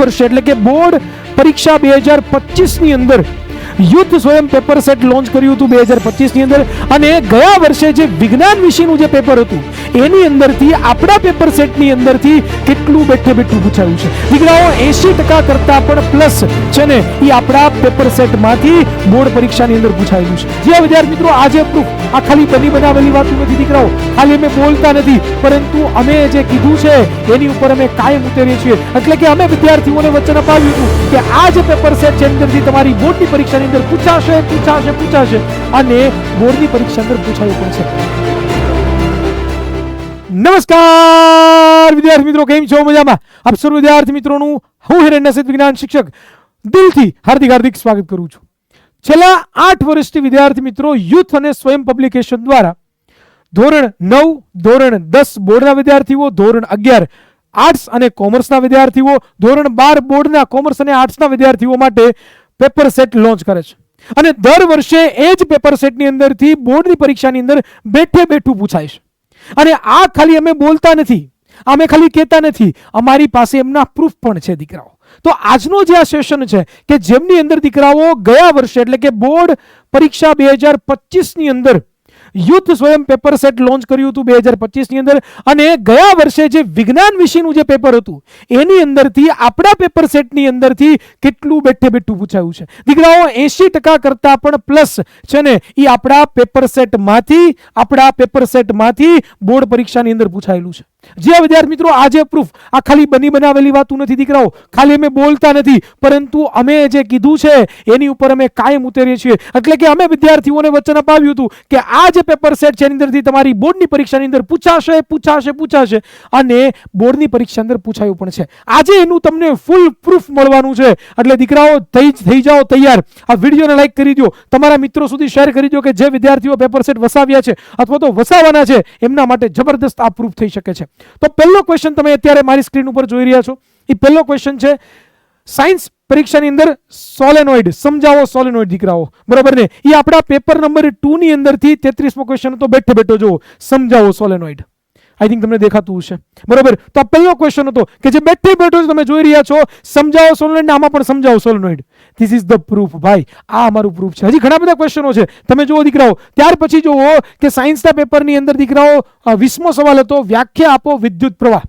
વર્ષે એટલે કે બોર્ડ પરીક્ષા બે હજાર પચીસની અંદર યુદ્ધ સ્વયં પેપર સેટ લોન્ચ કર્યું હતું બે હજાર પચીસની અંદર. અને ગયા વર્ષે જે વિજ્ઞાન વિશેનું જે પેપર હતું, એની અંદરથી, આપણા પેપર સેટની અંદરથી કેટલું બેઠે બેઠું પૂછાયું છે. દીકરાઓ એસી ટકા કરતા પણ પ્લસ છે ને, એ આપણા પેપર સેટમાંથી બોર્ડ પરીક્ષાની અંદર પૂછાયેલું છે. જે વિદ્યાર્થી મિત્રો, આજે પ્રૂફ આ ખાલી બની બનાવેલી વાત નથી દીકરાઓ. ખાલી અમે બોલતા નથી, પરંતુ અમે જે કીધું છે, એની ઉપર અમે કાયમ ઉતરીએ છીએ. એટલે કે અમે વિદ્યાર્થીઓને વચન અપાવ્યું હતું કે આ જે પેપર સેટ છે અંદરથી તમારી બોર્ડની પરીક્ષાની અંદર પૂછાશે પૂછાશે પૂછાશે. અને બોર્ડની પરીક્ષા અંદર પૂછાયું પણ છે. નમસ્કાર, વિદ્યાર્થી મિત્રો, કેમ છો? મજામાં? આપ સર્વ વિદ્યાર્થી મિત્રોનું હું હિરણ્યસિદ્ધ વિજ્ઞાન શિક્ષક. દિલથી હાર્દિક હાર્દિક સ્વાગત કરું છું. છેલ્લા આઠ વર્ષથી વિદ્યાર્થી મિત્રો, યુથ અને સ્વયં પબ્લિકેશન દ્વારા ધોરણ નવ, ધોરણ દસ બોર્ડના વિદ્યાર્થીઓ, ધોરણ અગિયાર આર્ટ્સ અને કોમર્સના વિદ્યાર્થીઓ, ધોરણ બાર બોર્ડના કોમર્સ અને આર્ટ્સના વિદ્યાર્થીઓ માટે પેપર સેટ લોન્ચ કરે છે. અને દર વર્ષે એ જ પેપર સેટની અંદરથી બોર્ડની પરીક્ષાની અંદર બેઠે બેઠું પૂછાય છે. અને આ ખાલી અમે બોલતા નથી. અમે ખાલી કહેતા નથી. અમારી પાસે એમના પ્રૂફ પણ છે, દીકરાઓ. તો આજનો જે આ સેશન છે કે જેમની અંદર દીકરાઓ ગયા વર્ષે એટલે કે બોર્ડ પરીક્ષા બે હજાર પચીસની અંદર યુદ્ધ સ્વયં પેપર સેટ લોન્ચ કર્યું હતું બે હજાર પચીસની અંદર. અને ગયા વર્ષે જે વિજ્ઞાન વિષયનું જે પેપર હતું, એની અંદરથી, આપણા પેપર સેટની અંદરથી કેટલું બેઠે બેઠું પૂછાયું છે. દીકરાઓ, એંશી ટકા કરતાં પણ પ્લસ છે ને એ આપણા પેપર સેટમાંથી આપણા પેપર સેટમાંથી બોર્ડ પરીક્ષાની અંદર પૂછાયેલું છે. જે વિદ્યાર્થી મિત્રો, આજે પ્રૂફ આ ખાલી બની બનાવેલી વાતું નથી, દીકરાઓ. ખાલી અમે બોલતા નથી, પરંતુ અમે જે કીધું છે, એની ઉપર અમે કાયમ ઉતરીએ છીએ. એટલે કે અમે વિદ્યાર્થીઓને વચન અપાવ્યું હતું કે આ જે પેપર સેટ છે, એની અંદરથી તમારી બોર્ડની પરીક્ષાની અંદર પૂછાશે પૂછાશે પૂછાશે. અને બોર્ડની પરીક્ષા અંદર પૂછાયું પણ છે. આજે એનું તમને ફૂલ પ્રૂફ મળવાનું છે. એટલે દીકરાઓ, થઈ થઈ જાઓ તૈયાર. આ વિડીયોને લાઈક કરી દો તમારા મિત્રો સુધી શેર કરી દો કે જે વિદ્યાર્થીઓ પેપર સેટ વસાવ્યા છે અથવા તો વસાવવાના છે, એમના માટે જબરદસ્ત આ પ્રૂફ થઈ શકે છે. તો પહેલો ક્વેશ્ચન તમે અત્યારે મારી સ્ક્રીન ઉપર જોઈ રહ્યા છો. એ પહેલો ક્વેશ્ચન છે સાયન્સ પરીક્ષાની અંદર સોલેનોઇડ સમજાવો સોલેનોઇડ દીકરાઓ. બરાબર ને? એ આપણા પેપર નંબર ટુ ની અંદરથી તેત્રીસમો ક્વેશ્ચન હતો. બેઠે બેઠો જુઓ. સમજાવો સોલેનોઇડ આઈ થિંક તમને દેખાતું હશે. બરાબર? તો આ પહેલો ક્વેશ્ચન હતો કે જે બેઠે બેઠો તમે જોઈ રહ્યા છો, સમજાવો સોલેનોઇડ આમાં પણ સમજાવો solenoid this is the proof ભાઈ, આ અમારું પ્રૂફ છે. હજી ઘણા બધા ક્વેશ્ચનો છે. તમે જુઓ દીકરાઓ, ત્યાર પછી જુઓ કે સાયન્સના પેપરની અંદર દીકરાઓ વીસમો સવાલ હતો, વ્યાખ્યા આપો વિદ્યુત પ્રવાહ.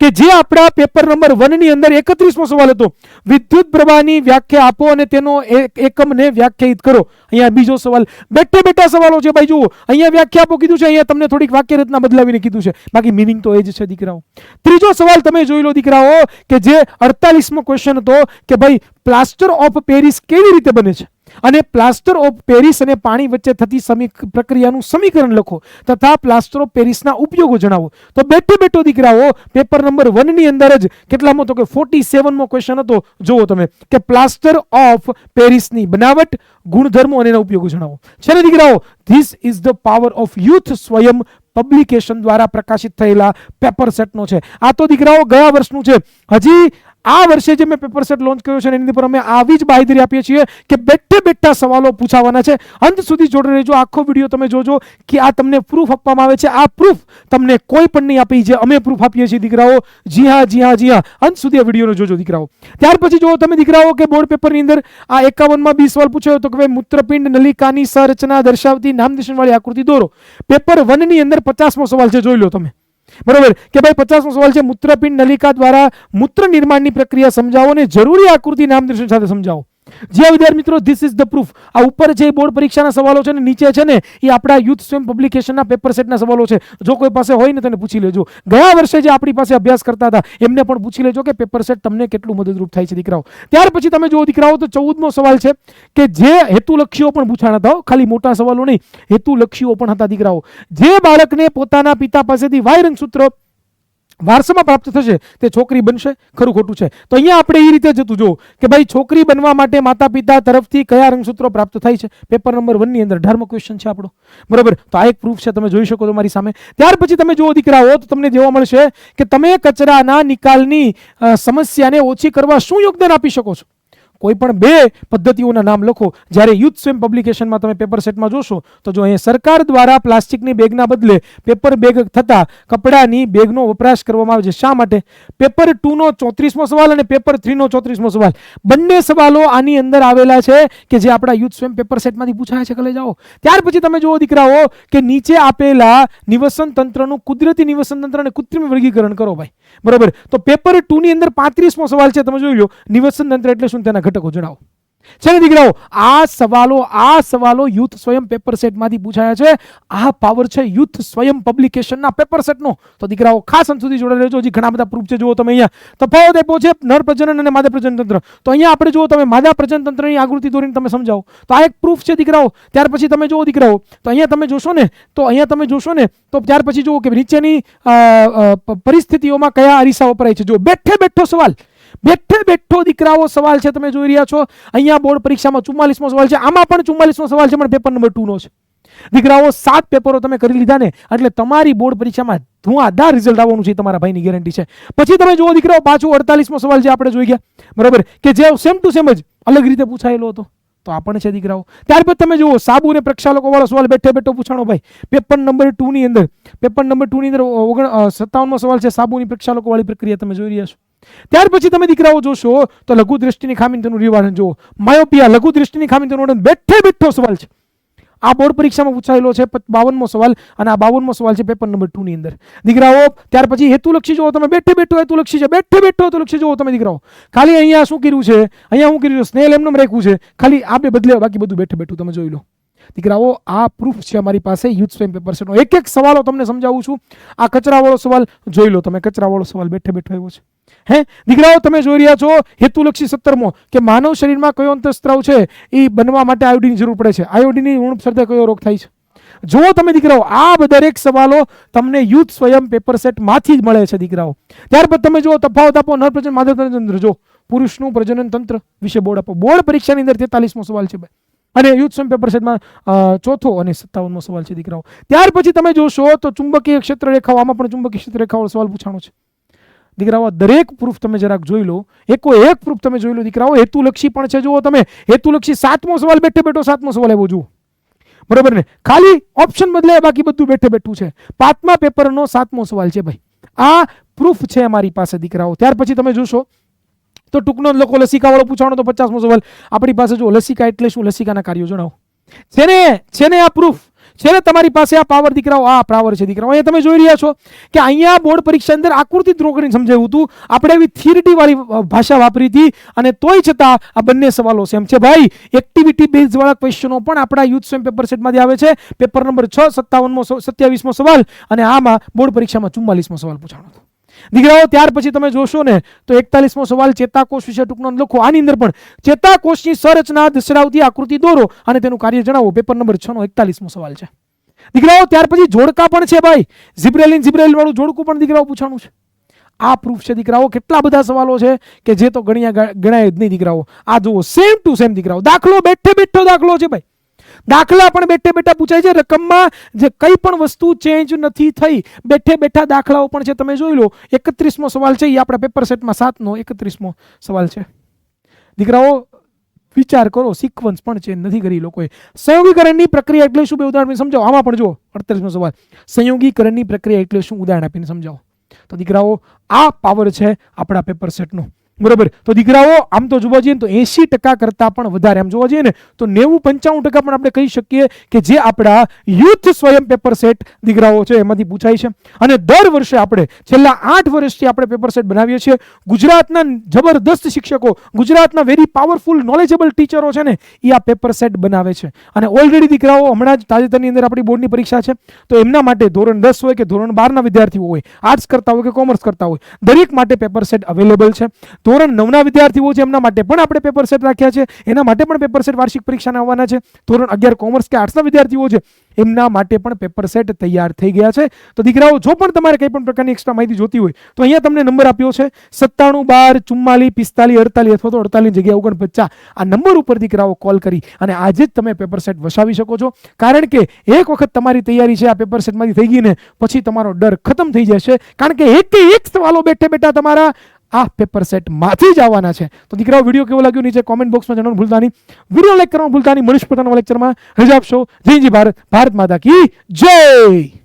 કે જે આપણા પેપર નંબર વનની અંદર એકત્રીસમો સવાલ હતો. વિદ્યુત પ્રવાહની વ્યાખ્યા આપો અને તેનો એક- એકમને વ્યાખ્યાયિત કરો. અહીંયા બીજો સવાલ. બેઠે બેઠા સવાલો છે ભાઈ, જુઓ. અહીંયા વ્યાખ્યા આપો, કીધું છે. અહીંયા તમને થોડીક વાક્ય રચના બદલાવીને કીધું છે. બાકી મિનિંગ તો એ જ છે, દીકરાઓ. ત્રીજો સવાલ તમે જોઈ લો, દીકરાઓ, કે જે અડતાલીસમો ક્વેશ્ચન હતો, કે ભાઈ પ્લાસ્ટર ઓફ પેરિસ કેવી રીતે બને છે? અને પ્લાસ્ટર ઓફ પેરિસ અને પાણી વચ્ચે થતી સમી પ્રક્રિયાનું સમીકરણ લખો તથા પ્લાસ્ટર ઓફ પેરિસના ઉપયોગો જણાવો. તો બેઠો બેઠો દીકરાઓ, પેપર નંબર વનની અંદર જ કેટલામાં તો કે ફોર્ટી સેવનમો ક્વેશ્ચન હતો. જુઓ તમે કે પ્લાસ્ટર ઓફ પેરિસની બનાવટ, ગુણધર્મો અને એના ઉપયોગો જણાવો. છે ને દીકરાઓ this is the power of youth Swayam publication દ્વારા પ્રકાશિત થયેલા પેપર સેટનો છે. આ તો દીકરાઓ ગયા વર્ષનું છે. હજી આ વર્ષે જે મેં પેપર સેટ લોન્ચ કર્યો છે એની પર અમે આવી જ બાહેધરી આપીએ છીએ કે બેઠે બેઠા સવાલો પૂછાવાના છે. અંત સુધી જોડે રહેજો. આખો વીડિયો તમે જોજો કે આ તમને પ્રૂફ આપવામાં આવે છે. આ પ્રૂફ તમને કોઈ પણ નહીં આપી જે અમે પ્રૂફ આપીએ છીએ, દીકરાઓ. જી હા જી હા જી હા. અંત સુધી આ વિડીયોનો જોજો, દીકરાઓ. ત્યાર પછી જો તમે, દીકરાઓ, કે બોર્ડ પેપરની અંદર આ એકાવનમાં બી સવાલ પૂછ્યો હતો કે ભાઈ મૂત્રપિંડ નલિકાની સંરચના દર્શાવતી નામનિશાનવાળી આકૃતિ દોરો. પેપર વનની અંદર પચાસમો સવાલ છે, જોઈ લો તમે. બરોબર? કે ભાઈ પચાસમો સવાલ છે, મૂત્રપિંડ નલિકા દ્વારા મૂત્ર નિર્માણની પ્રક્રિયા સમજાવો અને જરૂરી આકૃતિ નામનિર્દેશન સાથે સમજાવો. જે વિદ્યાર્થી મિત્રો ધીસ ઇઝ ધ પ્રૂફ આ ઉપર જે બોર્ડ પરીક્ષાના સવાલો છે ને, નીચે છે ને, એ આપણા યુથ સ્વયં પબ્લિકેશનના પેપર સેટના સવાલો છે. જો કોઈ પાસે હોય ને તેને પૂછી લેજો. ગયા વર્ષે જે આપણી પાસે અભ્યાસ કરતા હતા, એમને પણ પૂછી લેજો કે પેપર સેટ તમને કેટલું મદદરૂપ થાય છે દીકરાઓ. ત્યાર પછી તમે જો દીકરાઓ, તો ચૌદમો સવાલ છે કે જે હેતુલક્ષીઓ પણ પૂછાણા હતા ખાલી મોટા સવાલો નહીં, હેતુલક્ષીઓ પણ હતા દીકરાઓ. જે બાળકને પોતાના પિતા પાસેથી વાયરન રંગસૂત્ર વારસામાં પ્રાપ્ત થશે, તે છોકરી બનશે, ખરું ખોટું છે. તો અહીંયા આપણે એ રીતે જતું જુઓ કે ભાઈ છોકરી બનવા માટે માતા પિતા તરફથી કયા રંગસૂત્રો પ્રાપ્ત થાય છે? પેપર નંબર વનની અંદર અઢારમો ક્વેશ્ચન છે આપણો. બરોબર? તો આ એક પ્રૂફ છે, તમે જોઈ શકો છો મારી સામે. ત્યાર પછી તમે જુઓ દીકરાઓ, તો તમને જોવા મળશે કે તમે કચરાના નિકાલની સમસ્યાને ઓછી કરવા શું યોગદાન આપી શકો છો? કોઈ પણ બે પદ્ધતિઓના નામ લખો. જ્યારે યુથ સ્વેમ પબ્લિકેશનમાં તમે પેપર સેટમાં જોશો, તો જો અહીંયા સરકાર દ્વારા પ્લાસ્ટિકની બેગના બદલે પેપર બેગ થતા કપડાની બેગનો વપરાશ કરવામાં આવે છે, શા માટે? પેપર ટુનો ચોત્રીસમો સવાલ અને પેપર થ્રીનો ચોત્રીસમો સવાલ. બંને સવાલો આની અંદર આવેલા છે કે જે આપણા યુથ સ્વેમ પેપર સેટમાંથી પૂછાય છે, કલે જાઓ. ત્યાર પછી તમે જુઓ દીકરાઓ, કે નીચે આપેલા નિવસન તંત્રનું કુદરતી નિવસન તંત્ર અને કૃત્રિમ વર્ગીકરણ કરો ભાઈ. બરોબર? તો પેપર ટુની અંદર પાંત્રીસમો સવાલ છે, તમે જોઈ લો. નિવસન તંત્ર એટલે શું? તેના ઘટકો જણાવો. છે દીકરાઓ, આ સવાલો આ સવાલો યુથ સ્વયં પેપર સેટમાંથી પૂછાયા છે. આ પાવર છે યુથ સ્વયં પબ્લિકેશનના પેપર સેટનો. તો દીકરાઓ, ખાસ અંત સુધી જોડે રહેજો. હજી ઘણા બધા પ્રૂફ છે. જુઓ તમે અહીંયા તફાવત આપ્યો છે નર પ્રજનન અને માદા પ્રજનન તંત્ર. તો અહીંયા આપણે જુઓ, તમે માદા પ્રજનન તંત્રની આકૃતિ દોરીને તમે સમજાવો. તો આ એક પ્રૂફ છે દીકરાઓ. ત્યાર પછી તમે જુઓ દીકરાઓ, તો અહીંયા તમે જોશો ને, તો અહીંયા તમે જોશો ને, તો ત્યાર પછી જુઓ કે નીચેની પરિસ્થિતિઓમાં કયા અરીસા વપરાય છે. જો બેઠે બેઠો સવાલ. બેઠે બેઠો દીકરાઓ સવાલ છે, તમે જોઈ રહ્યા છો. અહીંયા બોર્ડ પરીક્ષામાં ચુમ્માલીસમો સવાલ છે. આમાં પણ ચુમ્માલીસમો સવાલ છે, પણ પેપર નંબર ટુનો છે. દીકરાઓ સાત પેપરો તમે કરી લીધા ને, એટલે તમારી બોર્ડ પરીક્ષામાં ધુઆધાર રિઝલ્ટ આવવાનું છે તમારા ભાઈની ગેરંટી છે. પછી તમે જુઓ દીકરાઓ, પાછું અડતાલીસમો સવાલ જે આપણે જોઈ ગયા, બરાબર? કે જે સેમ ટુ સેમ જ અલગ રીતે પૂછાયેલો હતો. તો આ પણ છે દીકરાઓ. ત્યાર પછી તમે જુઓ, સાબુ અને પ્રક્ષાલકો વાળો સવાલ બેઠે બેઠો પૂછાણો ભાઈ. પેપર નંબર ટુની અંદર, પેપર નંબર ટુની અંદર ઓગણ સત્તાવનમો સવાલ છે, સાબુની પ્રક્ષાલકો વાળી પ્રક્રિયા તમે જોઈ રહ્યા છો. ત્યાર પછી તમે દીકરાઓ જોશો, તો લઘુ દ્રષ્ટિની ખામી તેનું નિવારણ જુઓ. માયોપિયા, લઘુ દ્રષ્ટિની ખામી તેનું બેઠે બેઠો સવાલ છે. આ બોર્ડ પરીક્ષામાં પૂછાયેલો છે બાવનમો સવાલ અને આ બાવનમો સવાલ છે પેપર નંબર ટુની અંદર. દીકરાઓ, ત્યાર પછી હેતુલક્ષી જુઓ તમે, બેઠે બેઠો હેતુલક્ષી છે, બેઠે બેઠો હેતુલક્ષી જુઓ તમે દીકરાઓ. ખાલી અહીંયા શું કર્યું છે? અહીંયા શું કર્યું છે? સ્નેલ એમને રાખ્યું છે. ખાલી આ બે બદલે બાકી બધું બેઠે બેઠું તમે જોઈ લો. દીકરાઓ, આ પ્રૂફ છે અમારી પાસે. યુથ સ્વેમ પેપર સેટનો એક એક સવાલો તમને સમજાવું છું. આ કચરાવાળો સવાલ જોઈ લો તમે. કચરાવાળો સવાલ બેઠે બેઠો આવ્યો છે. હે? દીકરાઓ, તમે જોઈ રહ્યા છો હેતુલક્ષી સત્તરમો કે માનવ શરીરમાં કયો અંતસ્ત્રાવ છે એ બનવા માટે આયોડીનની જરૂર પડે છે. આયોડીનની ઉણપ સર્જે કયો રોગ થાય છે? જો તમે દીકરાઓ, આ દરેક સવાલો તમને યુથ સ્વયં પેપર સેટમાંથી જ મળે છે દીકરાઓ. ત્યારબાદ તમે જુઓ, તફાવત આપો, નર પ્રજન માદા તંત્ર જો પુરુષનું પ્રજનન તંત્ર વિશે બોર્ડ આપો. બોર્ડ પરીક્ષાની અંદર તેતાલીસમો સવાલ છે ભાઈ. અને સ્વયં પેપર સેટમાં ચોથો અને સત્તાવનમો સવાલ છે દીકરાઓ. ત્યાર પછી તમે જોશો તો ચુંબકીય ક્ષેત્ર રેખાઓ આમાં પણ ચુંબકીય ક્ષેત્ર રેખાઓ સવાલ પૂછાણો છે. દીકરાઓ દરેક પ્રૂફ તમે જરાક જોઈ લો. એકો એક પ્રૂફ તમે જોઈ લો. દીકરાઓ, હેતુલક્ષી પણ છે, જુઓ તમે. હેતુલક્ષી સાતમો સવાલ બેઠે બેઠો સાતમો સવાલ આવ્યો, જુઓ. બરોબર ને? ખાલી ઓપ્શન બદલે બાકી બધું બેઠે બેઠું છે. પાંચમા પેપરનો સાતમો સવાલ છે, ભાઈ. આ પ્રૂફ છે અમારી પાસે, દીકરાઓ. ત્યાર પછી તમે જોશો તો ટૂંકનો લોકો લસિકાવાળો પૂછવાનો તો પચાસમો સવાલ. આપણી પાસે જો લસિકા એટલે શું? લસિકાના કાર્યો જણાવો. છે ને છે ને આ પ્રૂફ છે ને તમારી પાસે આ પાવર દીકરાઓ, આ પાવર છે દીકરાઓ. અહીંયા તમે જોઈ રહ્યા છો કે અહીંયા બોર્ડ પરીક્ષા અંદર આકૃતિ ડ્રો સમજાવ્યું હતું. આપણે એવી થિયરિટી વાળી ભાષા વાપરી હતી અને તોય છતાં આ બંને સવાલો સેમ છે. ભાઈ એક્ટિવિટી બેઝ વાળા ક્વેશ્ચનો પણ આપણા યુથ સ્વયં પેપર સેટમાંથી આવે છે. પેપર નંબર છ, સત્તાવનમો સત્યાવીસમો સવાલ અને આમાં બોર્ડ પરીક્ષામાં ચુમ્માલીસમો સવાલ પૂછાણો હતો. દીકરાઓ, ત્યાર પછી તમે જોશો ને, તો એકતાલીસમો સવાલ, ચેતાકોષ વિશે ટૂંકનો લખો. આની અંદર પણ ચેતાકોષની સંરચના, દર્શાવતી આકૃતિ દોરો અને તેનું કાર્ય જણાવો. પેપર નંબર છ નો એકતાલીસમો સવાલ છે. દીકરાઓ, ત્યાર પછી જોડકા પણ છે ભાઈ. ઝિબ્રેલિન ઝિબ્રેલ વાળું જોડકું પણ દીકરાઓ પૂછાણું છે. આ પ્રૂફ છે દીકરાઓ. કેટલા બધા સવાલો છે કે જે તો ગણ્યા ગણાય જ નહીં દીકરાઓ. આ જુઓ સેમ ટુ સેમ દીકરાઓ. દાખલો બેઠે બેઠો દાખલો છે ભાઈ. દાખલા પણ બેઠે બેઠા પૂછાય છે. રકમમાં જે કઈ પણ વસ્તુ ચેન્જ નથી થઈ, બેઠે બેઠા દાખલાઓ પણ છે. તમે જોઈ લો, એકત્રીસમો સવાલ છે. એ આપણા પેપર સેટમાં સાતનો એકત્રીસમો સવાલ છે. દીકરાઓ, વિચાર કરો સિક્વન્સ પણ ચેન્જ નથી કરી લોકોએ. સંયોગીકરણની પ્રક્રિયા એટલે શું? બે ઉદાહરણ સમજાવો. આમાં પણ જુઓ અડતાલીસમો સવાલ. સંયોગીકરણની પ્રક્રિયા એટલે શું? ઉદાહરણ આપીને સમજાવો. તો દીકરાઓ, આ પાવર છે આપણા પેપર સેટનો બરોબર. તો દીકરાઓ, આમ તો જોવા જઈએ તો એસી ટકા કરતાં પણ વધારે. આમ જોવા જઈએ ને તો નેવું પંચાણું ટકા પણ આપણે કહી શકીએ કે જે આપણા યુથ સ્વયં પેપર સેટ દીકરાઓ છે, એમાંથી પૂછાય છે. અને દર વર્ષે આપણે, છેલ્લા આઠ વર્ષથી આપણે પેપર સેટ બનાવીએ છીએ. ગુજરાતના જબરદસ્ત શિક્ષકો, ગુજરાતના વેરી પાવરફુલ નોલેજેબલ ટીચરો છે ને એ આ પેપર સેટ બનાવે છે. અને ઓલરેડી દીકરાઓ હમણાં જ તાજેતરની અંદર આપણી બોર્ડની પરીક્ષા છે. તો એમના માટે ધોરણ દસ હોય કે ધોરણ બારના વિદ્યાર્થીઓ હોય આર્ટ્સ કરતા હોય કે કોમર્સ કરતા હોય, દરેક માટે પેપર સેટ અવેલેબલ છે. ધોરણ નવના વિદ્યાર્થીઓ છે એમના માટે પણ આપણે પેપર સેટ રાખ્યા છે. એના માટે પણ પેપર સેટ વાર્ષિક પરીક્ષાના આવવાના છે. ધોરણ અગિયાર કોમર્સ કે આર્ટ્સના વિદ્યાર્થીઓ છે, એમના માટે પણ પેપર સેટ તૈયાર થઈ ગયા છે. તો દીકરાઓ, જો પણ તમારે કંઈ પણ પ્રકારની એક્સ્ટ્રા માહિતી જોતી હોય, તો અહીંયા તમને નંબર આપ્યો છે. સત્તાણું બાર ચુમ્માલીસ પિસ્તાલીસ અડતાલીસ અથવા તો અડતાલીસ જગ્યાએ ઓગણપચાસ. આ નંબર ઉપર દીકરાઓ કોલ કરી અને આજે જ તમે પેપર સેટ વસાવી શકો છો. કારણ કે એક વખત તમારી તૈયારી છે આ પેપર સેટમાંથી થઈ ગઈને પછી તમારો ડર ખતમ થઈ જશે. કારણ કે એક એક સવાલો બેઠે બેઠા તમારા આ પેપર સેટમાંથી જ આવવાના છે. તો દીકરાઓ, વીડિયો કેવો લાગ્યો નીચે કોમેન્ટ બોક્સમાં જણાવવાનું ભૂલતા નહીં વીડિયો લાઈક કરવાનું ભૂલતા નહીં મનીષ પોતાના લેક્ચરમાં રજા આપશો. જય જી ભારત. ભારત માતા કી જય!